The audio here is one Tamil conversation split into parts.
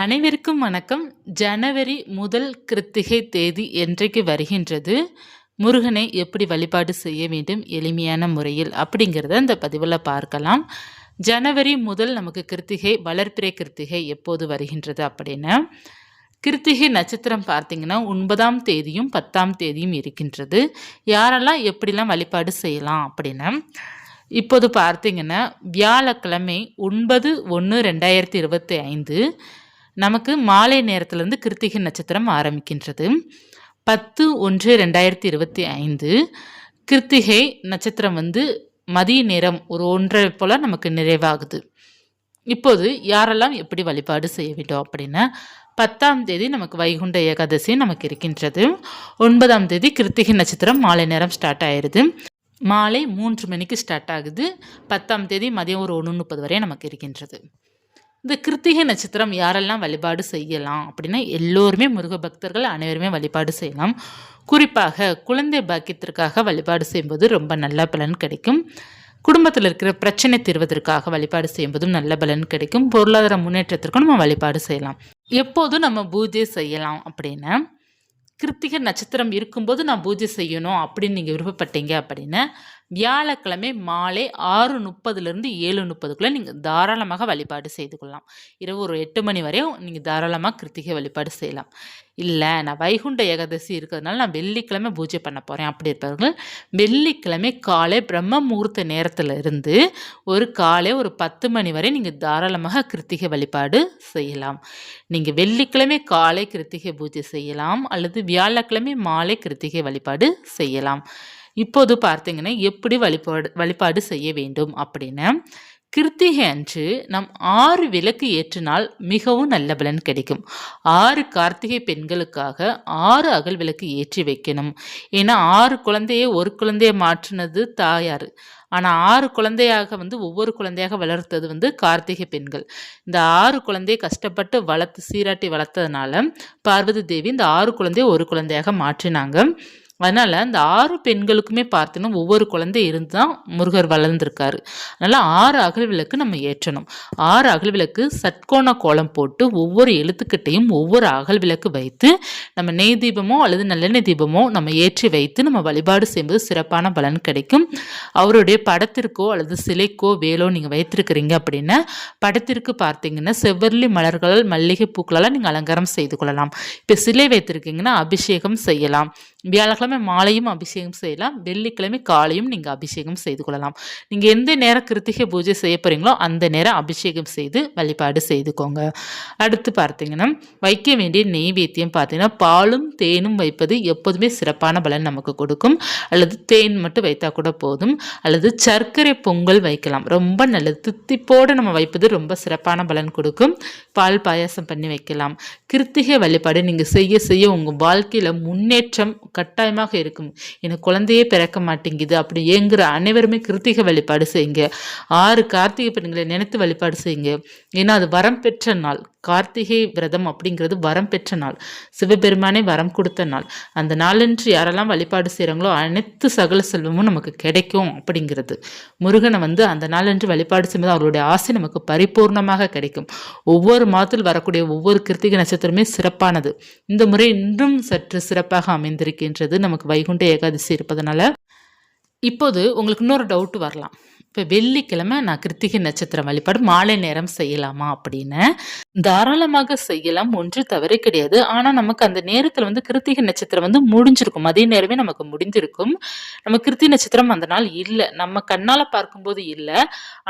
அனைவருக்கும் வணக்கம். ஜனவரி முதல் கிருத்திகை தேதி என்றைக்கு வருகின்றது? முருகனை எப்படி வழிபாடு செய்ய வேண்டும்? எளிமையான முறையில் அப்படிங்கிறத இந்த பதிவில் பார்க்கலாம். ஜனவரி முதல் நமக்கு கிருத்திகை வளர்ப்பிறை கிருத்திகை எப்போது வருகின்றது அப்படின்னு கிருத்திகை நட்சத்திரம் பார்த்திங்கன்னா ஒன்பதாம் தேதியும் பத்தாம் தேதியும் இருக்கின்றது. யாரெல்லாம் எப்படிலாம் வழிபாடு செய்யலாம் அப்படின்னு இப்போது பார்த்தீங்கன்னா வியாழக்கிழமை ஒன்பது ஒன்று ரெண்டாயிரத்தி இருபத்தி ஐந்து நமக்கு மாலை நேரத்திலிருந்து கிருத்திகை நட்சத்திரம் ஆரம்பிக்கின்றது. பத்து ஒன்று ரெண்டாயிரத்தி இருபத்தி ஐந்து கிருத்திகை நட்சத்திரம் வந்து மதிய நேரம் ஒரு ஒன்றரை போல் நமக்கு நிறைவாகுது. இப்போது யாரெல்லாம் எப்படி வழிபாடு செய்ய வேண்டும் அப்படின்னா பத்தாம் தேதி நமக்கு வைகுண்ட ஏகாதசி நமக்கு இருக்கின்றது. ஒன்பதாம் தேதி கிருத்திகை நட்சத்திரம் மாலை நேரம் ஸ்டார்ட் ஆயிடுது மாலை மூன்று மணிக்கு ஸ்டார்ட் ஆகுது. பத்தாம் தேதி மதியம் ஒரு ஒன்று முப்பது வரை நமக்கு இருக்கின்றது. இந்த கிருத்திகை நட்சத்திரம் யாரெல்லாம் வழிபாடு செய்யலாம் அப்படின்னா எல்லோருமே முருக பக்தர்கள் அனைவருமே வழிபாடு செய்யலாம். குறிப்பாக குழந்தை பாக்கியத்திற்காக வழிபாடு செய்யும்போது ரொம்ப நல்ல பலன் கிடைக்கும். குடும்பத்தில் இருக்கிற பிரச்சனை தீர்வதற்காக வழிபாடு செய்யும்போதும் நல்ல பலன் கிடைக்கும். பொருளாதார முன்னேற்றத்திற்கும் நம்ம வழிபாடு செய்யலாம். எப்போதும் நம்ம பூஜை செய்யலாம் அப்படின்னா கிருத்திகை நட்சத்திரம் இருக்கும்போது நான் பூஜை செய்யணும் அப்படின்னு நீங்கள் விருப்பப்பட்டீங்க அப்படின்னா வியாழக்கிழமை மாலை ஆறு முப்பதுலேருந்து ஏழு முப்பதுக்குள்ளே நீங்கள் தாராளமாக வழிபாடு செய்து கொள்ளலாம். இரவு ஒரு எட்டு மணி வரையும் நீங்கள் தாராளமாக கிருத்திகை வழிபாடு செய்யலாம். இல்லை நான் வைகுண்ட ஏகாதசி இருக்கிறதுனால நான் வெள்ளிக்கிழமை பூஜை பண்ண போகிறேன் அப்படி இருப்பவர்கள் வெள்ளிக்கிழமை காலை பிரம்ம முகூர்த்த நேரத்தில் இருந்து ஒரு காலை ஒரு பத்து மணி வரை நீங்கள் தாராளமாக கிருத்திகை வழிபாடு செய்யலாம். நீங்கள் வெள்ளிக்கிழமை காலை கிருத்திகை பூஜை செய்யலாம். அல்லது வியாழக்கிழமை மாலை கிருத்திகை வழிபாடு செய்யலாம். இப்போது பார்த்தீங்கன்னா எப்படி வழிபாடு வழிபாடு செய்ய வேண்டும் அப்படின்னு. கிருத்திகை அன்று நம் ஆறு விளக்கு ஏற்றினால் மிகவும் நல்ல பலன் கிடைக்கும். ஆறு கார்த்திகை பெண்களுக்காக ஆறு அகல் விளக்கு ஏற்றி வைக்கணும். ஏன்னா ஆறு குழந்தையை ஒரு குழந்தையை மாற்றினது தாயார். ஆனால் ஆறு குழந்தையாக வந்து ஒவ்வொரு குழந்தையாக வளர்த்தது வந்து கார்த்திகை பெண்கள். இந்த ஆறு குழந்தையை கஷ்டப்பட்டு வளர்த்து சீராட்டி வளர்த்ததுனால பார்வதி தேவி இந்த ஆறு குழந்தையை ஒரு குழந்தையாக மாற்றினாங்க. அதனால் அந்த ஆறு பெண்களுக்குமே பார்த்தீங்கன்னா ஒவ்வொரு குழந்தை இருந்து தான் முருகர் வளர்ந்துருக்காரு. அதனால் ஆறு அகல் விளக்கு நம்ம ஏற்றணும். ஆறு அகல் விளக்கு சட்கோண கோலம் போட்டு ஒவ்வொரு எழுத்துக்கிட்டையும் ஒவ்வொரு அகல் விளக்கு வைத்து நம்ம நெய் தீபமோ அல்லது நல்லெண்ணெய் தீபமோ நம்ம ஏற்றி வைத்து நம்ம வழிபாடு செய்யும்போது சிறப்பான பலன் கிடைக்கும். அவருடைய படத்திற்கோ அல்லது சிலைக்கோ வேலோ நீங்கள் வைத்திருக்கிறீங்க அப்படின்னா படத்திற்கு பார்த்தீங்கன்னா செவ்வரளி மலர்களால் மல்லிகை பூக்களால் நீங்கள் அலங்காரம் செய்து கொள்ளலாம். இப்போ சிலை வைத்திருக்கீங்கன்னா அபிஷேகம் செய்யலாம். வியாழக்கிழமை மாலையும் அபிஷேகம் செய்யலாம். வெள்ளிக்கிழமை காலையும் நீங்கள் அபிஷேகம் செய்து கொள்ளலாம். நீங்கள் எந்த நேரம் கிருத்திகை பூஜை செய்ய போகிறீங்களோ அந்த நேரம் அபிஷேகம் செய்து வழிபாடு செய்துக்கோங்க. அடுத்து பார்த்தீங்கன்னா வைக்க வேண்டிய நெய்வேத்தியம் பார்த்தீங்கன்னா பாலும் தேனும் வைப்பது எப்போதுமே சிறப்பான பலன் நமக்கு கொடுக்கும். அல்லது தேன் மட்டும் வைத்தா கூட போதும். அல்லது சர்க்கரை பொங்கல் வைக்கலாம். ரொம்ப நல்லது. தித்திப்போடு நம்ம வைப்பது ரொம்ப சிறப்பான பலன் கொடுக்கும். பால் பாயாசம் பண்ணி வைக்கலாம். கிருத்திகை வழிபாடு நீங்கள் செய்ய செய்ய உங்கள் வாழ்க்கையில் முன்னேற்றம் கட்டாயமாக இருக்கும். எனக்கு குழந்தையே பிறக்க மாட்டேங்குது. அப்படி ஏங்குற அனைவருமே கிருத்திக வழிபாடு செய்யுங்க. ஆறு கார்த்திகை பெண்களை நினைத்து வழிபாடு செய்யுங்க. ஏன்னா அது வரம் பெற்ற நாள். கார்த்திகை விரதம் அப்படிங்கிறது வரம் பெற்ற நாள் சிவபெருமானே வரம் கொடுத்த நாள். அந்த நாளன்று யாரெல்லாம் வழிபாடு செய்கிறாங்களோ அனைத்து சகல செல்வமும் நமக்கு கிடைக்கும் அப்படிங்கிறது. முருகனை வந்து அந்த நாளன்று வழிபாடு செய்யும்போது அவருடைய ஆசை நமக்கு பரிபூர்ணமாக கிடைக்கும். ஒவ்வொரு மாதத்தில் வரக்கூடிய ஒவ்வொரு கிருத்திகை நட்சத்திரமே சிறப்பானது. இந்த முறை இன்றும் சற்று சிறப்பாக அமைந்திருக்கின்றது. நமக்கு வைகுண்ட ஏகாதசி இருப்பதனால. இப்போது உங்களுக்கு இன்னொரு டவுட் வரலாம். இப்போ வெள்ளிக்கிழமை நான் கிருத்திகை நட்சத்திரம் வழிபாடு மாலை நேரம் செய்யலாமா அப்படின்னு தாராளமாக செய்யலாம். ஒன்று தவறே கிடையாது. ஆனால் நமக்கு அந்த நேரத்தில் வந்து கிருத்திகை நட்சத்திரம் வந்து முடிஞ்சிருக்கும். அதே நேரமே நமக்கு முடிஞ்சிருக்கும். நம்ம கிருத்தி நட்சத்திரம் அந்த நாள் இல்லை. நம்ம கண்ணால் பார்க்கும்போது இல்லை.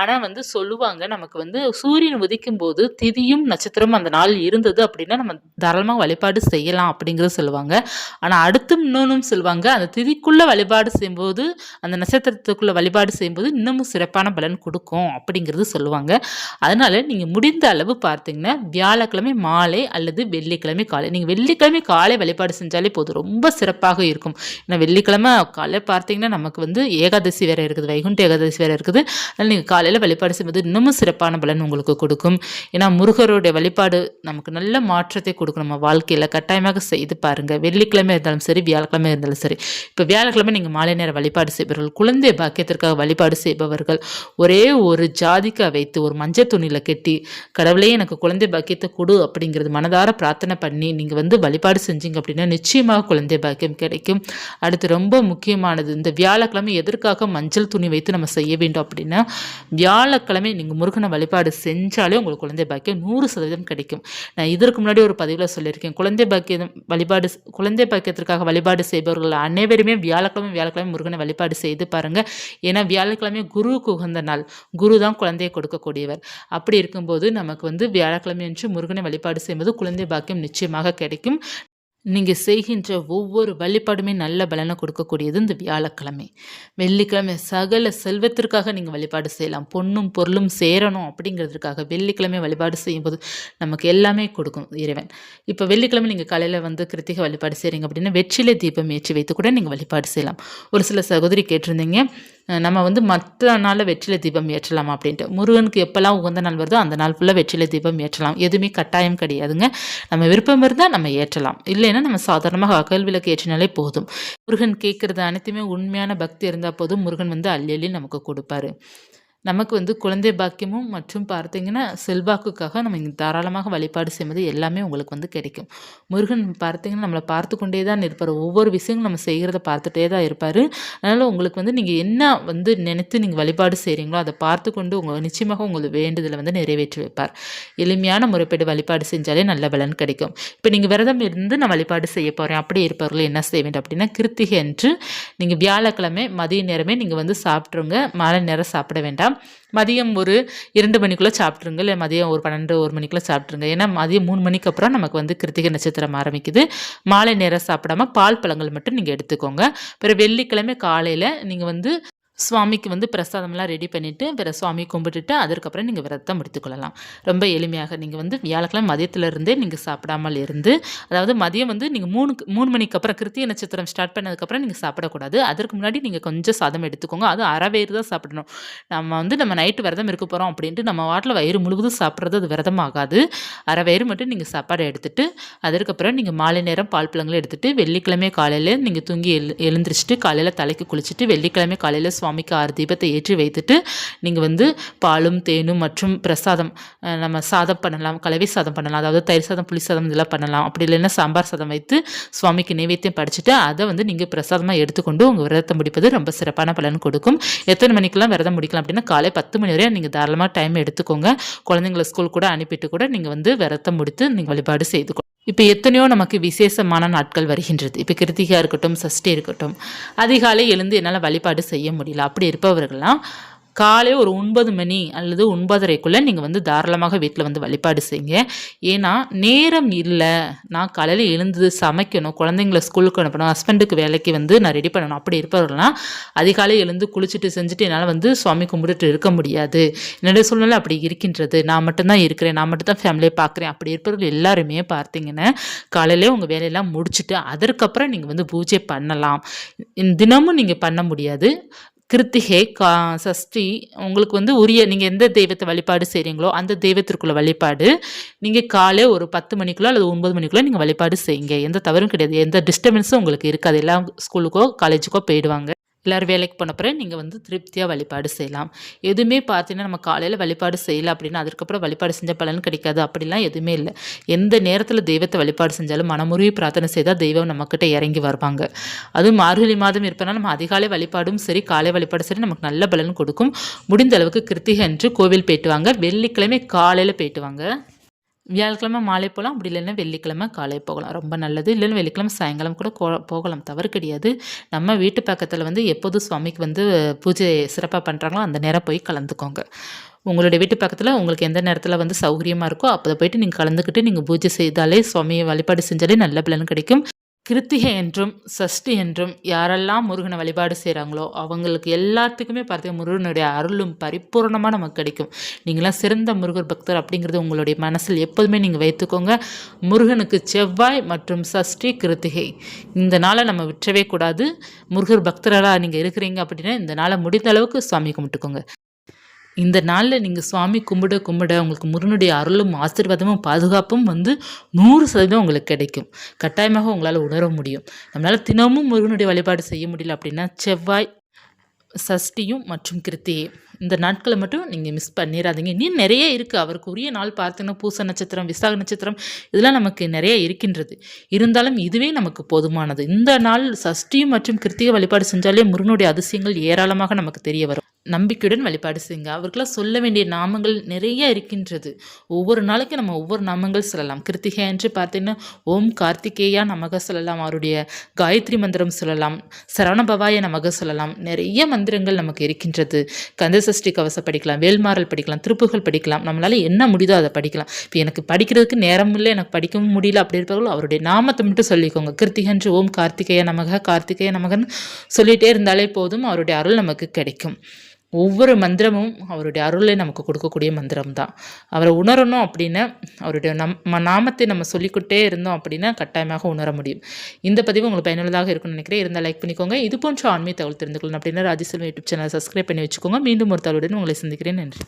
ஆனால் வந்து சொல்லுவாங்க நமக்கு வந்து சூரியன் உதிக்கும் போது திதியும் நட்சத்திரம் அந்த நாள் இருந்தது அப்படின்னா நம்ம தாராளமாக வழிபாடு செய்யலாம் அப்படிங்கிறது சொல்லுவாங்க. ஆனால் அடுத்தும் இன்னொன்றும் சொல்லுவாங்க. அந்த திதிக்குள்ளே வழிபாடு செய்யும்போது அந்த நட்சத்திரத்துக்குள்ளே வழிபாடு செய்யும்போது இன்னமும் சிறப்பான பலன் கொடுக்கும் அப்படிங்கிறது சொல்லுவாங்க. அதனால் நீங்கள் முடிந்த அளவு பார்த்தீங்கன்னா வியாழக்கிழமை மாலை அல்லது வெள்ளிக்கிழமை காலை. நீங்கள் வெள்ளிக்கிழமை காலை வழிபாடு செஞ்சாலே போதும். ரொம்ப சிறப்பாக இருக்கும். ஏன்னா வெள்ளிக்கிழமை காலை பார்த்தீங்கன்னா நமக்கு வந்து ஏகாதசி வேறு இருக்குது. வைகுண்ட ஏகாதசி வேறு இருக்குது. அதனால் நீங்கள் காலையில் வழிபாடு செய்வது இன்னமும் சிறப்பான பலன் உங்களுக்கு கொடுக்கும். ஏன்னா முருகருடைய வழிபாடு நமக்கு நல்ல மாற்றத்தை கொடுக்கும். நம்ம வாழ்க்கையில் கட்டாயமாக செய்து பாருங்கள் வெள்ளிக்கிழமை இருந்தாலும் சரி வியாழக்கிழமை இருந்தாலும் சரி. இப்போ வியாழக்கிழமை நீங்கள் மாலை நேர வழிபாடு செய்பவர்கள் குழந்தை பாக்கியத்திற்காக வழிபாடு செய்பவர்கள் அவர்கள் ஒரே ஒரு ஜாதிக்காய் வைத்து ஒரு மஞ்சள் துணியில் கட்டி கடவுளே எனக்கு குழந்தை பாக்கியத்தை கொடு அப்படிங்கிறது மனதார பிரார்த்தனை பண்ணி நீங்கள் வந்து வழிபாடு செஞ்சீங்க அப்படின்னா நிச்சயமாக குழந்தை பாக்கியம் கிடைக்கும். அடுத்து ரொம்ப முக்கியமானது இந்த வியாழக்கிழமை எதற்காக மஞ்சள் துணி வைத்து நம்ம செய்ய வேண்டும் அப்படின்னா வியாழக்கிழமை நீங்கள் முருகனை வழிபாடு செஞ்சாலே உங்களுக்கு குழந்தை பாக்கியம் நூறு சதவீதம் கிடைக்கும். நான் இதற்கு முன்னாடி ஒரு பதிவில் சொல்லியிருக்கேன் குழந்தை பாக்கியம் வழிபாடு குழந்தை பாக்கியத்திற்காக வழிபாடு செய்பவர்கள் அனைவருமே வியாழக்கிழமை வியாழக்கிழமை முருகனை வழிபாடு செய்து பாருங்கள் ஏன்னா வியாழக்கிழமை குரு குருவுக்கு உகந்த நாள் குரு தான் குழந்தையை கொடுக்கக்கூடியவர். அப்படி இருக்கும்போது நமக்கு வந்து வியாழக்கிழமை அன்று முருகனை வழிபாடு செய்யும்போது குழந்தை பாக்கியம் நிச்சயமாக கிடைக்கும். நீங்கள் செய்கின்ற ஒவ்வொரு வழிபாடுமே நல்ல பலனை கொடுக்கக்கூடியது இந்த வியாழக்கிழமை. வெள்ளிக்கிழமை சகல செல்வத்திற்காக நீங்கள் வழிபாடு செய்யலாம். பொண்ணும் பொருளும் சேரணும் அப்படிங்கிறதுக்காக வெள்ளிக்கிழமை வழிபாடு செய்யும்போது நமக்கு எல்லாமே கொடுக்கும் இறைவன். இப்போ வெள்ளிக்கிழமை நீங்கள் காலையில் வந்து கிருத்திகை வழிபாடு செய்கிறீங்க அப்படின்னா வெற்றிலை தீபம் ஏற்றி வைத்து கூட நீங்கள் வழிபாடு செய்யலாம். ஒரு சில சகோதரி கேட்டிருந்தீங்க நம்ம வந்து மற்ற நாளில் வெற்றிலை தீபம் ஏற்றலாம் அப்படின்ட்டு. முருகனுக்கு எப்போல்லாம் உகந்த நாள் வருதோ அந்த நாள் ஃபுல்லாக வெற்றிலை தீபம் ஏற்றலாம். எதுவுமே கட்டாயம் கிடையாதுங்க. நம்ம விருப்பம் இருந்தால் நம்ம ஏற்றலாம். இல்லைன்னா நம்ம சாதாரணமாக அகல் விளக்கு ஏற்றினாலே போதும். முருகன் கேட்குறது அனைத்துமே உண்மையான பக்தி இருந்தால் போதும். முருகன் வந்து அள்ளி அள்ளி நமக்கு கொடுப்பாரு. நமக்கு வந்து குழந்தை பாக்கியமும் மற்றும் பார்த்தீங்கன்னா செல்வாக்குக்காக நம்ம இங்கே தாராளமாக வழிபாடு செய்வது எல்லாமே உங்களுக்கு வந்து கிடைக்கும். முருகன் பார்த்தீங்கன்னா நம்மளை பார்த்து கொண்டே தான் இருப்பார் ஒவ்வொரு விஷயங்களும் நம்ம செய்கிறத பார்த்துட்டே தான் இருப்பார். அதனால் உங்களுக்கு வந்து நீங்கள் என்ன வந்து நினைத்து நீங்கள் வழிபாடு செய்கிறீங்களோ அதை பார்த்து கொண்டு உங்கள் நிச்சயமாக உங்களுக்கு வேண்டுதலை வந்து நிறைவேற்றி வைப்பார். எளிமையான முறைப்படி வழிபாடு செஞ்சாலே நல்ல பலன் கிடைக்கும். இப்போ நீங்கள் விரதம் இருந்து நான் வழிபாடு செய்ய போகிறேன் அப்படி இருப்பவர்கள் என்ன செய்ய வேண்டும் அப்படின்னா கிருத்திகை என்று நீங்கள் வியாழக்கிழமை மதிய நேரமே நீங்கள் வந்து சாப்பிட்ருங்க மாலை நேரம் சாப்பிட வேண்டாம். மதியம் ஒரு இரண்டு மணிக்குள்ளே சாப்பிட்ருங்க இல்லை மதியம் ஒரு பன்னெண்டு ஒரு மணிக்குள்ளே சாப்பிட்ருங்க ஏன்னா மதியம் மூணு மணிக்கு அப்புறம் நமக்கு வந்து கிருத்திகை நட்சத்திரம் ஆரம்பிக்குது. மாலை நேரம் சாப்பிடாம பால் பழங்கள் மட்டும் நீங்கள் எடுத்துக்கோங்க. பிறகு வெள்ளிக்கிழமை காலையில் நீங்கள் வந்து சுவாமிக்கு வந்து பிரசாதம்லாம் ரெடி பண்ணிவிட்டு பிற சுவாமி கும்பிட்டுட்டு அதற்கப்புறம் நீங்கள் விரதத்தை முடித்துக்கொள்ளலாம். ரொம்ப எளிமையாக நீங்கள் வந்து வியாழக்கிழமை மதியத்திலிருந்தே நீங்கள் சாப்பிடாமல் இருந்து அதாவது மதியம் வந்து நீங்கள் மூணு மூணு மணிக்கு அப்புறம் கிருத்திய நட்சத்திரம் ஸ்டார்ட் பண்ணதுக்கப்புறம் நீங்கள் சாப்பிடக்கூடாது. அதற்கு முன்னாடி நீங்கள் கொஞ்சம் சாதம் எடுத்துக்கோங்க. அது அறவேறு தான் சாப்பிடணும். நம்ம வந்து நம்ம நைட்டு விரதம் இருக்க போகிறோம் அப்படின்ட்டு நம்ம வாட்டில் வயிறு முழுவதும் சாப்பிட்றது அது விரதம் ஆகாது அறவயிறு மட்டும் நீங்கள் சாப்பாடு எடுத்துகிட்டு அதற்கப்புறம் நீங்கள் மாலை நேரம் பால் பழங்களை எடுத்துகிட்டு வெள்ளிக்கிழமை காலையில் நீங்கள் தூங்கி எழு எழுந்திரிச்சிட்டு காலையில் தலைக்கு குளிச்சுட்டு வெள்ளிக்கிழமை காலையில் சுவாமிக்கு ஆறு தீபத்தை ஏற்றி வைத்துட்டு நீங்கள் வந்து பாலும் தேனும் மற்றும் பிரசாதம் நம்ம சாதம் பண்ணலாம் கலவை சாதம் பண்ணலாம் அதாவது தயிர் சாதம் புளி சாதம் இதெல்லாம் பண்ணலாம். அப்படி இல்லைன்னா சாம்பார் சாதம் வைத்து சுவாமிக்கு நைவேத்தியம் படிச்சுட்டு அதை வந்து நீங்கள் பிரசாதமாக எடுத்துக்கொண்டு உங்கள் விரதத்தை முடிப்பது ரொம்ப சிறப்பான பலன் கொடுக்கும். எத்தனை மணிக்கெல்லாம் விரதம் முடிக்கலாம் அப்படின்னா காலை பத்து மணி வரையும் நீங்கள் தாராளமாக டைம் எடுத்துக்கோங்க. குழந்தைங்களை ஸ்கூல் கூட அனுப்பிட்டு கூட நீங்கள் வந்து விரதம் முடித்து நீங்கள் வழிபாடு செய்து இப்போ எத்தனையோ நமக்கு விசேஷமான நாட்கள் வருகின்றது. இப்போ கிருத்திகா இருக்கட்டும் சஷ்டி இருக்கட்டும் அதிகாலை எழுந்து என்னால் வழிபாடு செய்ய முடியல. அப்படி இருப்பவர்கள்லாம் காலை ஒரு ஒன்பது மணி அல்லது ஒன்பதரைக்குள்ளே நீங்கள் வந்து தாராளமாக வீட்டில் வந்து வழிபாடு செய்யுங்க. ஏன்னா நேரம் இல்லை. நான் காலையில் எழுந்து சமைக்கணும் குழந்தைங்கள ஸ்கூலுக்கு அனுப்பணும் ஹஸ்பண்டுக்கு வேலைக்கு வந்து நான் ரெடி பண்ணணும். அப்படி இருப்பவர்கள்லாம் அதிகாலை எழுந்து குளிச்சுட்டு செஞ்சுட்டு என்னால் வந்து சுவாமி கும்பிட்டுட்டு இருக்க முடியாது. என்னுடைய சூழ்நிலை அப்படி இருக்கின்றது. நான் மட்டும்தான் இருக்கிறேன். நான் மட்டும் தான் ஃபேமிலியை பார்க்குறேன். அப்படி இருப்பவர்கள் எல்லாருமே பார்த்தீங்கன்னா காலையிலே உங்கள் வேலையெல்லாம் முடிச்சுட்டு அதற்கப்புறம் நீங்கள் வந்து பூஜை பண்ணலாம். தினமும் நீங்கள் பண்ண முடியாது. கிருத்திகை கா சஷ்டி உங்களுக்கு வந்து உரிய நீங்கள் எந்த தெய்வத்தை வழிபாடு செய்கிறீங்களோ அந்த தெய்வத்திற்குள்ள வழிபாடு. நீங்கள் காலை ஒரு பத்து மணிக்குள்ளே அல்லது ஒன்பது மணிக்குள்ளே நீங்கள் வழிபாடு செய்யுங்க. எந்த தவறும் கிடையாது. எந்த டிஸ்டர்பன்ஸும் உங்களுக்கு இருக்காது. எல்லாம் ஸ்கூலுக்கோ காலேஜுக்கோ போயிடுவாங்க. எல்லோரும் வேலைக்கு போன பிறகு நீங்கள் வந்து திருப்தியாக வழிபாடு செய்யலாம். எதுவுமே பார்த்தீங்கன்னா நம்ம காலையில் வழிபாடு செய்யலை அப்படின்னா அதுக்கப்புறம் வழிபாடு செஞ்ச பலன் கிடைக்காது. அப்படிலாம் எதுவுமே இல்லை. எந்த நேரத்தில் தெய்வத்தை வழிபாடு செஞ்சாலும் மனமுருகி பிரார்த்தனை செய்தால் தெய்வம் நம்மக்கிட்ட இறங்கி வருவாங்க. அதுவும் மார்கழி மாதம் இருப்பனால் நம்ம அதிகாலை வழிபாடும் சரி காலை வழிபாடு சரி நமக்கு நல்ல பலன் கொடுக்கும். முடிந்த அளவுக்கு கிருத்திகை அன்று கோவில் போயிட்டு வாங்க. வெள்ளிக்கிழமை காலையில் போயிட்டு வாங்க. வியாழக்கிழமை மாலை போகலாம். அப்படி இல்லைன்னா வெள்ளிக்கிழமை காலை போகலாம். ரொம்ப நல்லது. இல்லைன்னா வெள்ளிக்கிழமை சாயங்காலம் கூட போகலாம். தவறு கிடையாது. நம்ம வீட்டு பக்கத்தில் வந்து எப்போதும் சுவாமிக்கு வந்து பூஜை சிறப்பாக பண்ணுறாங்களோ அந்த நேரம் போய் கலந்துக்கோங்க. உங்களுடைய வீட்டு பக்கத்தில் உங்களுக்கு எந்த நேரத்தில் வந்து சௌகரியமாக இருக்கோ அப்போ போயிட்டு நீங்கள் கலந்துக்கிட்டு நீங்கள் பூஜை செய்தாலே சுவாமியை வழிபாடு செஞ்சாலே நல்ல பலன் கிடைக்கும். கிருத்திகை என்றும் சஷ்டி என்றும் யாரெல்லாம் முருகனை வழிபாடு செய்கிறாங்களோ அவங்களுக்கு எல்லாத்துக்குமே பார்த்தீங்கன்னா முருகனுடைய அருளும் பரிபூர்ணமாக நமக்கு கிடைக்கும். நீங்களாம் சிறந்த முருகர் பக்தர் அப்படிங்கிறது உங்களுடைய மனசில் எப்போதுமே நீங்கள் வைத்துக்கோங்க. முருகனுக்கு செவ்வாய் மற்றும் சஷ்டி கிருத்திகை. இந்த நாளை நம்ம விற்றவே கூடாது. முருகர் பக்தராக நீங்கள் இருக்கிறீங்க அப்படின்னா இந்த நாளை முடிந்த அளவுக்கு சுவாமி கும்பிட்டுக்கோங்க. இந்த நாளில் நீங்கள் சுவாமி கும்பிட கும்பிட உங்களுக்கு முருகனுடைய அருளும் ஆசீர்வாதமும் பாதுகாப்பும் வந்து நூறு சதவீதம் உங்களுக்கு கிடைக்கும். கட்டாயமாக உங்களால் உணர முடியும். நம்மளால் தினமும் முருகனுடைய வழிபாடு செய்ய முடியல அப்படின்னா செவ்வாய் சஷ்டியும் மற்றும் கிருத்திகை இந்த நாட்களை மட்டும் நீங்கள் மிஸ் பண்ணிடாதீங்க இன்னும் நிறைய இருக்குது அவருக்கு உரிய நாள் பார்த்தீங்கன்னா பூச நட்சத்திரம் விசாக நட்சத்திரம் இதெல்லாம் நமக்கு நிறைய இருக்கின்றது. இருந்தாலும் இதுவே நமக்கு போதுமானது. இந்த நாள் சஷ்டியும் மற்றும் கிருத்திகை வழிபாடு செஞ்சாலே முருகனுடைய அதிசயங்கள் ஏராளமாக நமக்கு தெரிய வரும். நம்பிக்கையுடன் வழிபாடு செய்யுங்க. அவருக்கெல்லாம் சொல்ல வேண்டிய நாமங்கள் நிறைய இருக்கின்றது. ஒவ்வொரு நாளைக்கு நம்ம ஒவ்வொரு நாமங்கள் சொல்லலாம். கிருத்திகை என்று பார்த்தீங்கன்னா ஓம் கார்த்திகேயா நமக சொல்லலாம். அவருடைய காயத்ரி மந்திரம் சொல்லலாம். சரவணபவாய நமக சொல்லலாம். நிறைய மந்திரங்கள் நமக்கு இருக்கின்றது. கந்தசஷ்டி கவசம் படிக்கலாம் வேல்மாறல் படிக்கலாம் திருப்புகள் படிக்கலாம். நம்மளால என்ன முடியுதோ அதை படிக்கலாம். இப்போ எனக்கு படிக்கிறதுக்கு நேரம் இல்லை எனக்கு படிக்கவும் முடியல அப்படி இருப்பவர்கள் அவருடைய நாமத்தை மட்டும் சொல்லிக்கோங்க. கிருத்திகன்று ஓம் கார்த்திகேய நமக கார்த்திகேய நமகன்னு சொல்லிகிட்டே இருந்தாலே போதும் அவருடைய அருள் நமக்கு கிடைக்கும். ஒவ்வொரு மந்திரமும் அவருடைய அருளை நமக்கு கொடுக்கக்கூடிய மந்திரம் தான் அவரை உணரணும் அப்படின்னா அவருடைய நம் நாமத்தை நம்ம சொல்லிக்கிட்டே இருந்தோம் அப்படின்னா கட்டாயமாக உணர முடியும். இந்த பதிவு உங்களுக்கு பயனுள்ளதாக இருக்கும்னு நினைக்கிறேன். இருந்தால் லைக் பண்ணிக்கோங்க. இது போன்ற ஆன்மீக தகவல் தெரிந்து கொள்ளணும் அப்படின்னா ராஜசெல்வம் யூடியூப் சேனல் சப்ஸ்கிரைப் பண்ணி வச்சுக்கோங்க. மீண்டும் ஒரு தகவலுடன் உங்களை சந்திக்கிறேன். நன்றி.